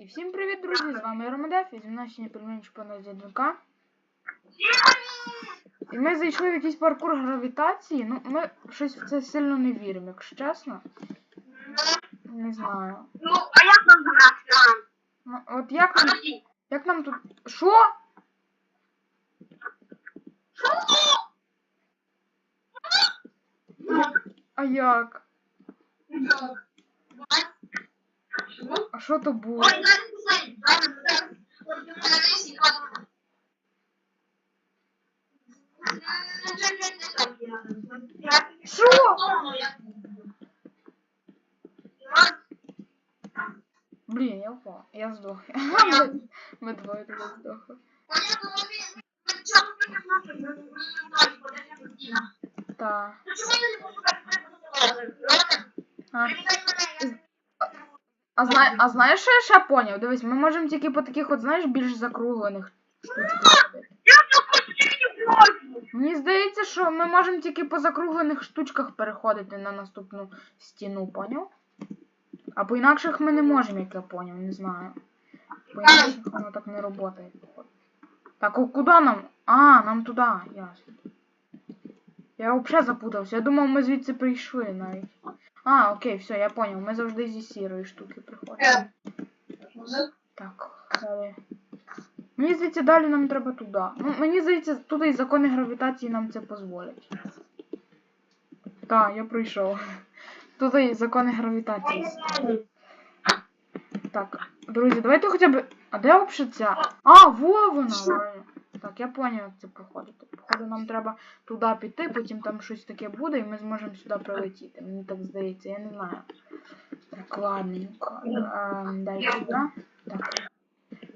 І всім привіт, друзі! З вами Ромадеф, і зі мною не пельменч пана Зядника. І ми зайшли в якийсь паркур гравітації. Ну, ми щось в це сильно не віримо, якщо чесно. Не знаю. Ну, а як нам грати? Ну, от як нам, як нам тут. Що? А як? А що то було? Що? Блін, я впав. Я здох. Ми, двоє туди здохли. Та. А. А, зна... а знаєш, що я ще поняв? Дивись, ми можемо тільки по таких, от, знаєш, більш закруглених штучках. Мені здається, що ми можемо тільки по закруглених штучках переходити на наступну стіну, поняв? А по інакших ми не можемо, як я поняв, не знаю. По інакших воно так не працює, походу. Так, а куди нам? А, нам туди, ясно. Я взагалі запутався. Я думав, ми звідси прийшли навіть. А, окей, все, я поняв. Ми завжди зі сірої штуки приходимо. Так, далі. Мені здається, далі нам треба туди. Ну, мені здається, тут і закони гравітації нам це дозволять. Так, я пройшов. Тут і закони гравітації. Так, друзі, давайте хоча б. А де взагалі ця? А, во вона! Так, я поняв, як це проходити. Походу, нам треба туди піти, потім там щось таке буде, і ми зможемо сюди прилетіти. Мені так здається, я не знаю. Так, ладненько. Ем, далі сюди. Так.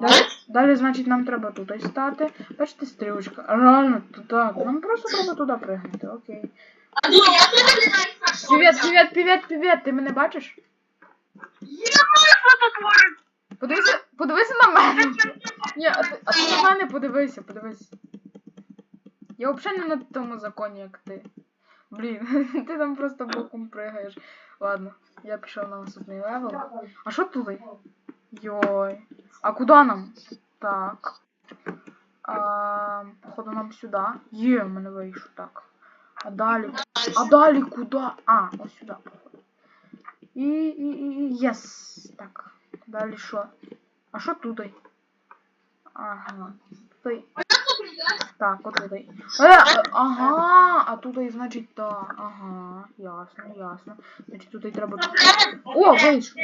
Далі, далі, значить, нам треба тут стати. Бачите, стрілочка. Реально, туди. Нам просто треба туди пригнути, окей. Привіт, привіт, привіт, привіт. Ти мене бачиш? Подивися, подивися на мене. Ні, а ти, а ти на мене подивися, подивись. Я взагалі не на тому законі, як ти. Блін, ти там просто боком пригаєш. Ладно, я пішов на наступний левел. А що тут? Йой. А куди нам? Так. А, походу нам сюди. Є, мене вийшло. Так. А далі. А далі куди? А, ось сюди, походу. І, і, і, єс. Так. Далі що? А що тут? Ага. Тут. Так, от тут. Е, ага, а тут, значить, так. Ага, ясно, ясно. Значить, тут і треба. О, вийшов.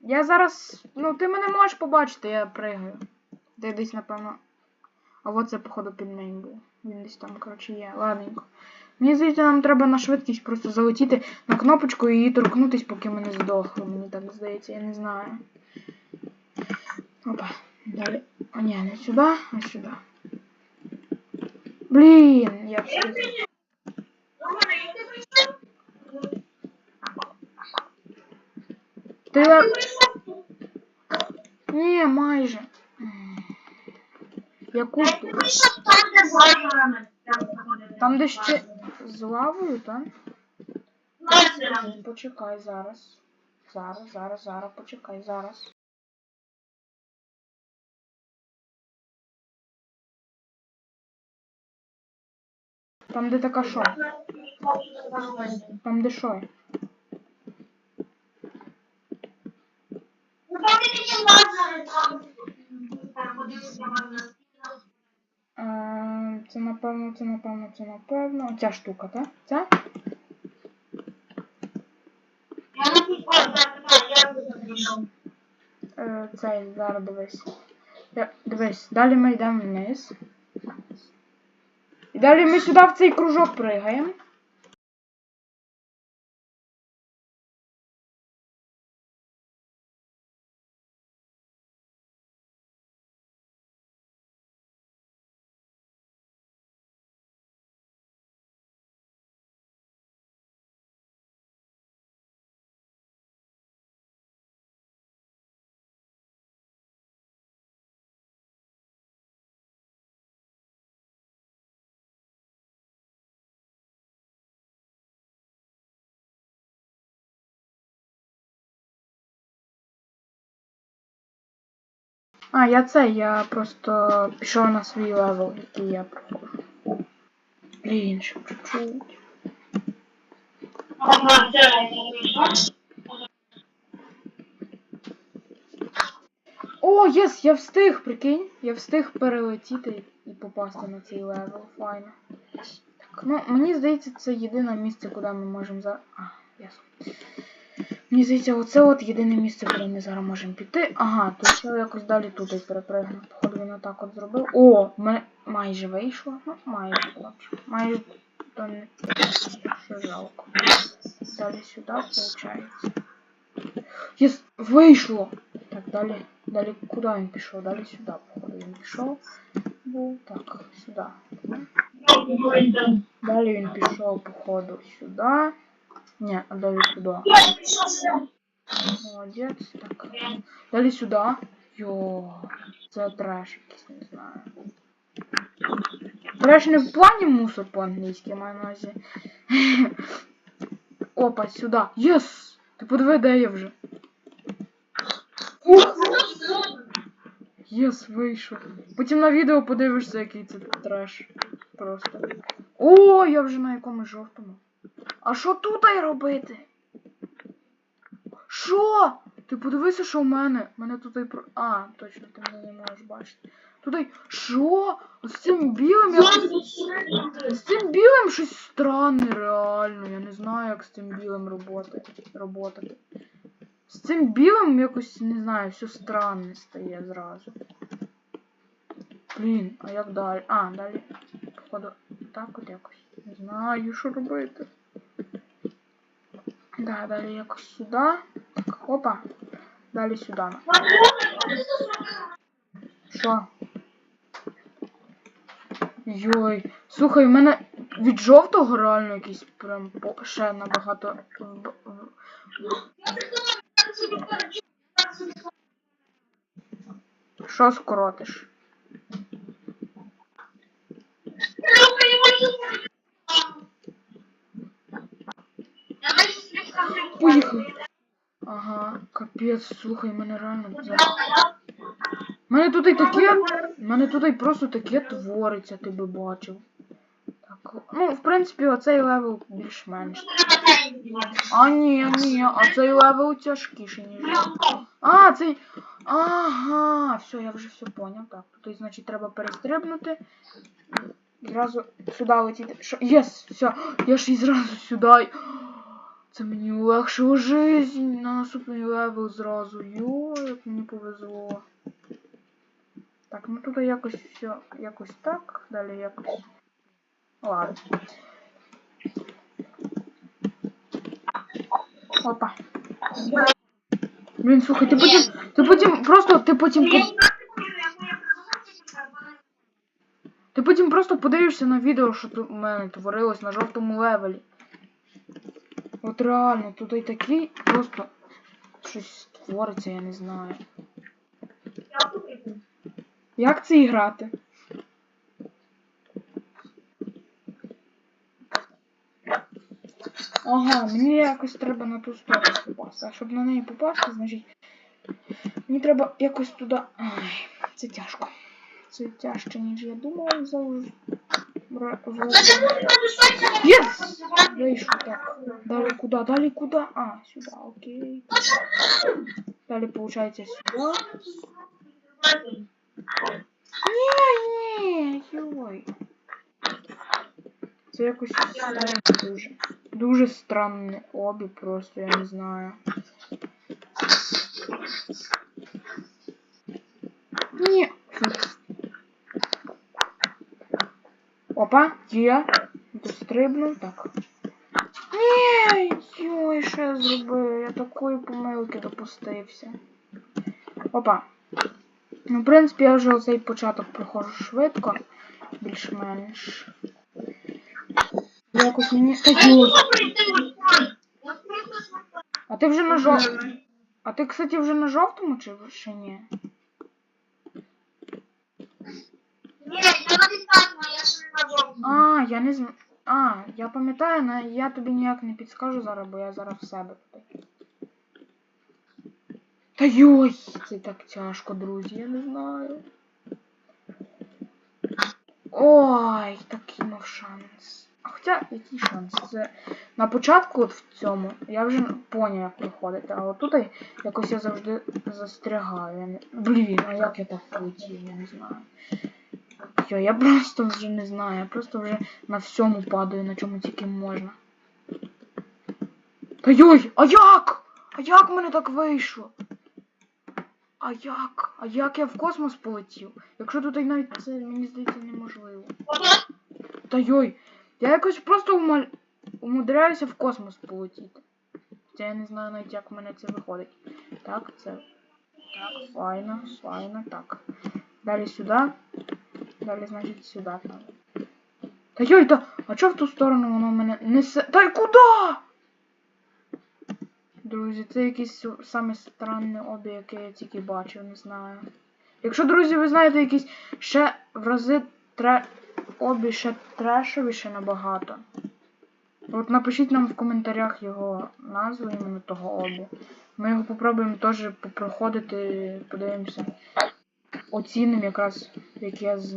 Я зараз. Ну, ти мене можеш побачити, я пригаю. Ти десь, напевно. А от це, походу, пельмень був. Він десь там, коротше, є. Ладненько. Мені здається, нам треба на швидкість просто залетіти на кнопочку і її торкнутись, поки ми не здохли. Мені так здається, я не знаю. Опа. Далі. А ні, не сюди, а сюди. Блін, я все. Ти. Ні, майже. Яку тут? Там де ще з лавою, так? Почекай зараз. Зараз, зараз, зараз, почекай, зараз. Там де така що? Там де? Е, Це напевно, це напевно, це напевно. Ця штука, так? Ця? Е, Цей, зараз дивись. Дивись, далі ми йдемо вниз. Далі ми сюди в цей кружок пригаємо. А, я це, я просто пішов на свій левел, який я проходжу. Блін, ще чуть-чуть. О, єс, я встиг, прикинь. Я встиг перелетіти і попасти на цей левел. Файно. Так, ну, мені здається, це єдине місце, куди ми можемо зараз. А, ясно. Мені здається, оце от єдине місце, куди ми зараз можемо піти. Ага, то ще якось далі туди перепригну. Походу він отак от зробив. О, майже вийшло. Ну, майже, хлопче. Майже то не що жалко. Далі сюди, виходить. Єс, вийшло! Так, далі. Далі куди він пішов? Далі сюди, походу він пішов. Був так, сюди. Далі він пішов, походу, сюди. Ні, а далі туди. Молодець, так. Далі сюди. Йо, це якийсь, не знаю. Треш не в плані мусор по-англійськи, я маю. Опа, сюди. Єс! Ти подиви, де я вже. Єс, вийшов. Потім на відео подивишся, який це треш. Просто. О, я вже на якомусь жовтому. А що тут робити? Що? Ти подивися, що в мене. Мене тут і про. А, точно, ти мене не можеш бачити. Тут й. Що? З цим білим я. З цим білим щось странне, реально. Я не знаю, як з цим білим роботи... роботати. З цим білим якось, не знаю, все странне стає зразу. Блін, а як далі? А, далі. Походу, так от якось. Не знаю, що робити. Да, далі сюди. Так, опа. Далі сюди. Що? Йой. Слухай, у мене від жовтого реально якийсь прям ще набагато. Що скоротиш? Поїхали. Ага, капець, слухай, мене реально зараз. Мене тут і таке. Мене тут і просто таке твориться, ти би бачив. Так, ну, в принципі, оцей левел більш-менш. А ні, ні, а цей левел тяжкіший, ніж. А, цей. Ага, все, я вже все поняв. Так, тут, значить, треба перестрибнути. Зразу сюди летіти. Що? Єс, все, я ж і зразу сюди. Це мені улегшило жизнь на наступний левел зразу. Йо, як мені повезло. Так, ну тут якось все, якось так, далі якось. Ладно. Опа. Блін, слухай, ти потім. Ти потім просто. Ти потім. Ти потім просто подивишся на відео, що у мене творилось на жовтому левелі. От реально, тут і такий просто щось твориться, я не знаю. Як це і грати? Ага, мені якось треба на ту сторону попасти. А щоб на неї попасти, значить. Мені треба якось туди. Ай, це тяжко. Це тяжче, ніж я думала завжди. Єс! Вийшов так. Далі куди? Далі куди? А, сюди, окей. Далі, получається, сюди. Ні, ні, йой. Це якось странне дуже. Дуже странне обі, просто я не знаю. Ні. Опа, є. Дострибнув, так. Ні, йой, що я зробив? Я такої помилки допустився. Опа. Ну, в принципі, я вже оцей початок проходжу швидко. Більш-менш. Якось мені стають. А ти вже на жовтому. А ти, кстати, вже на жовтому чи ще ні? А, я не знаю. А, я пам'ятаю, але я тобі ніяк не підскажу зараз, бо я зараз в себе тут. Та йой, це так тяжко, друзі, я не знаю. Ой, такий мав шанс. А Хоча, який шанс? Це на початку от в цьому я вже поняв, як проходити, а отут якось я завжди застрягаю. Я. Блін, а як я так полетів, я не знаю. Йо, я просто вже не знаю, я просто вже на всьому падаю, на чому тільки можна. Та йой, а як? А як мене так вийшло? А як? А як я в космос полетів? Якщо тут і навіть це, мені здається, неможливо. Та йой, я якось просто умаль... умудряюся в космос полетіти. Хоча я не знаю навіть, як в мене це виходить. Так, це. Так, файно, файно, так. Далі сюди. Далі, значить, сюди треба. Та йой, та, а чого в ту сторону воно мене несе? Та й куди? Друзі, це якийсь саме странний обі, який я тільки бачив, не знаю. Якщо, друзі, ви знаєте якісь ще в рази тре... обі ще трешовіше набагато. От напишіть нам в коментарях його назву іменно того обі. Ми його попробуємо теж попроходити, подивимося. Оцінимо якраз, яке з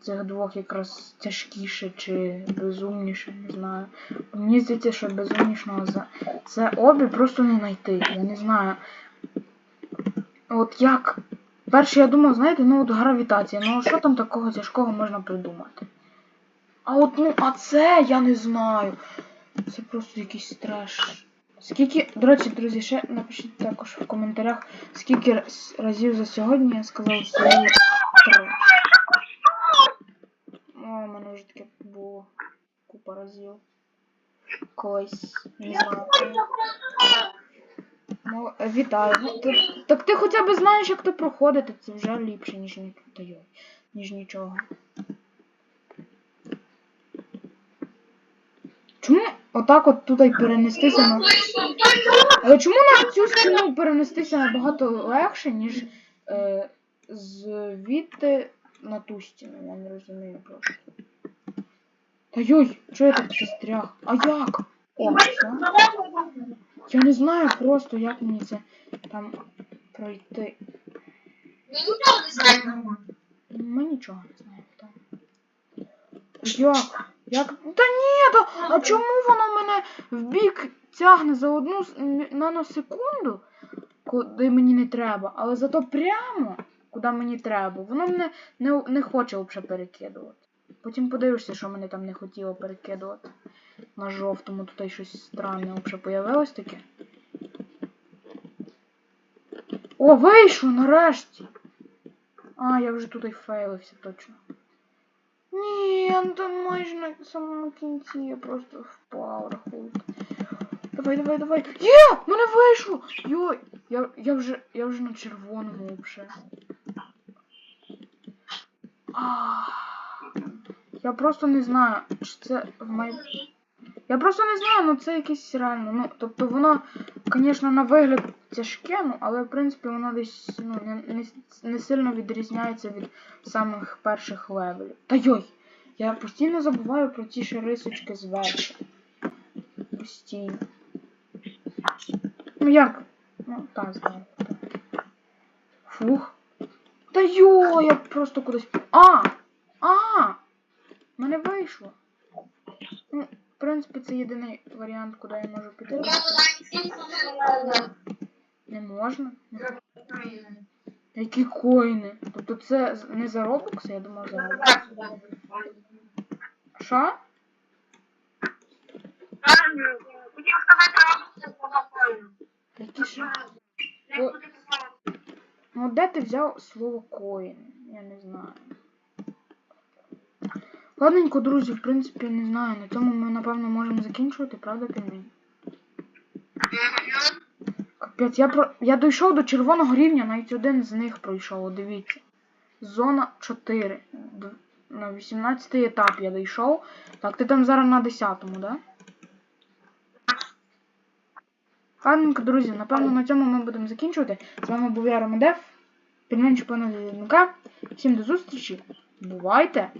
цих двох якраз тяжкіше чи безумніше, не знаю. Мені здається, що безумнішого за це обі просто не знайти. Я не знаю. От як. Перше я думав, знаєте, ну от гравітація, ну що там такого тяжкого можна придумати? А от ну, а це я не знаю. Це просто якийсь треш. Скільки, до речі, друзі, ще напишіть також в коментарях, скільки разів за сьогодні я сказав свої три. О, у мене вже таке було купа. Колись. Не знаю. Ну, е, вітаю. Ну, ти, так ти хоча б знаєш, як то проходити, це вже ліпше, ніж, ні, ніж нічого. Чому отак от тут і перенестися на. Але чому на цю стіну перенестися набагато легше, ніж е, звідти на ту стіну? Я не розумію просто. Та йой, що я так застряг? А як? О, все. Я не знаю просто, як мені це там пройти. Я нічого не знаю. Ми нічого не знаємо там. Як? Як? Та ні, та... а чому воно мене в бік тягне за одну наносекунду, куди мені не треба, але зато прямо, куди мені треба, воно мене не, не хоче взагалі перекидувати. Потім подивишся, що мене там не хотіло перекидувати. На жовтому тут щось странне взагалі появилось таке. О, вийшло нарешті! А, я вже тут і фейлився точно. Ні, ну там майже на самому кінці я просто впав, рахуйте. Давай, давай, давай. Є! Мене вийшло! Йой! Я, я вже я вже на червоному вже. Я просто не знаю, чи це в май... Я просто не знаю, ну це якесь реально. Ну, тобто воно, звісно, на вигляд тяжке, ну, але в принципі воно десь ну, не, не, сильно відрізняється від самих перших левелів. Та йой! Я постійно забуваю про ті ще рисочки зверху. Постійно. Ну як? Ну, так, так. Фух. Та йо, я просто кудись. А! А! Мене вийшло. Ну, в принципі, це єдиний варіант, куди я можу піти. Не можна. не Які коїни? Тобто це не за Robux, я думав за Robux. Що? Хотів сказати, що це спокійно. Які? Ну де ти взяв слово коїн? Я не знаю. Ладненько, друзі, в принципі, не знаю. На цьому ми, напевно, можемо закінчувати, правда, пельмень? Капець, я про. Я дійшов до червоного рівня, навіть один з них пройшов, дивіться. Зона 4. Д- На 18 етап я дійшов. Так, ти там зараз на 10-му, да? Ладненько, друзі, напевно, на цьому ми будемо закінчувати. З вами був я Ромадев. Пельменчик пана Лінка. Всім до зустрічі. Бувайте!